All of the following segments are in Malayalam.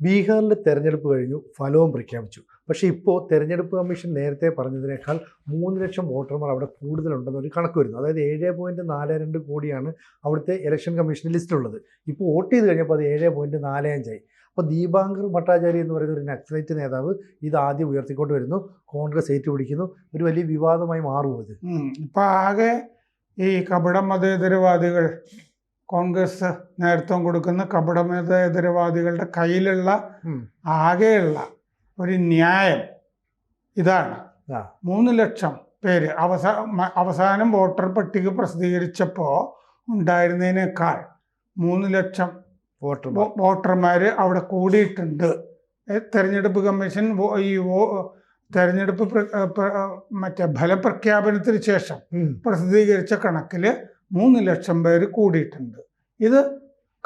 ബീഹാറിൽ തെരഞ്ഞെടുപ്പ് കഴിഞ്ഞു ഫലവും പ്രഖ്യാപിച്ചു. പക്ഷേ ഇപ്പോൾ തെരഞ്ഞെടുപ്പ് കമ്മീഷൻ നേരത്തെ പറഞ്ഞതിനേക്കാൾ മൂന്ന് ലക്ഷം വോട്ടർമാർ അവിടെ കൂടുതലുണ്ടെന്നൊരു കണക്ക് വരുന്നു. അതായത് ഏഴ് പോയിന്റ് നാല് രണ്ട് കോടിയാണ് അവിടുത്തെ ഇലക്ഷൻ കമ്മീഷൻ ലിസ്റ്റിലുള്ളത്. ഇപ്പോൾ വോട്ട് ചെയ്ത് കഴിഞ്ഞപ്പോൾ അത് ഏഴ് പോയിന്റ് നാല് അഞ്ചായി അപ്പോൾ ദീപാങ്കർ ഭട്ടാചാര്യ എന്ന് പറയുന്ന ഒരു നക്സലൈറ്റ് നേതാവ് ഇത് ആദ്യം ഉയർത്തിക്കൊണ്ട് വരുന്നു. കോൺഗ്രസ് ഏറ്റുപിടിക്കുന്നു. ഒരു വലിയ വിവാദമായി മാറുമോ ഇത്? ഇപ്പോൾ ഇപ്പൊ ആകെ ഈ കപട മതേതരവാദികൾ കോൺഗ്രസ് നേതൃത്വം കൊടുക്കുന്ന കപട എതിരവാദികളുടെ കയ്യിലുള്ള. ആകെയുള്ള ഒരു ന്യായം ഇതാണ്. മൂന്ന് ലക്ഷം പേര് അവസാ അവസാനം വോട്ടർ പട്ടിക പ്രസിദ്ധീകരിച്ചപ്പോൾ ഉണ്ടായിരുന്നതിനേക്കാൾ മൂന്ന് ലക്ഷം വോട്ടർമാർ വോട്ടർമാര് അവിടെ കൂടിയിട്ടുണ്ട് തെരഞ്ഞെടുപ്പ് കമ്മീഷൻ ഈ തെരഞ്ഞെടുപ്പ് മറ്റേ ഫലപ്രഖ്യാപനത്തിന് ശേഷം പ്രസിദ്ധീകരിച്ച കണക്കിൽ മൂന്ന് ലക്ഷം പേര് കൂടിയിട്ടുണ്ട്. ഇത്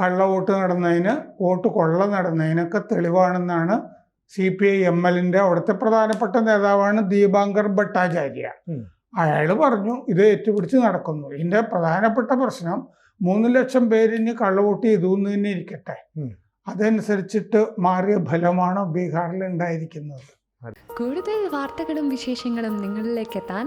കള്ളവോട്ട് നടന്നതിന് വോട്ട് കൊള്ള നടന്നതിനൊക്കെ തെളിവാണെന്നാണ് സി പി ഐ എം എല്ലിന്റെ അവിടുത്തെ പ്രധാനപ്പെട്ട നേതാവാണ് ദീപാങ്കർ ഭട്ടാചാര്യ. അയാൾ പറഞ്ഞു ഇത് ഏറ്റുപിടിച്ച് നടക്കുന്നു. ഇതിന്റെ പ്രധാനപ്പെട്ട പ്രശ്നം മൂന്ന് ലക്ഷം പേരിന് കള്ളവോട്ട് ചെയ്തു എന്ന് തന്നെ ഇരിക്കട്ടെ. അതനുസരിച്ചിട്ട് മാറിയ ഫലമാണ് ബീഹാറിൽ ഉണ്ടായിരിക്കുന്നത്? കൂടുതൽ വാർത്തകളും വിശേഷങ്ങളും നിങ്ങളിലേക്ക് എത്താൻ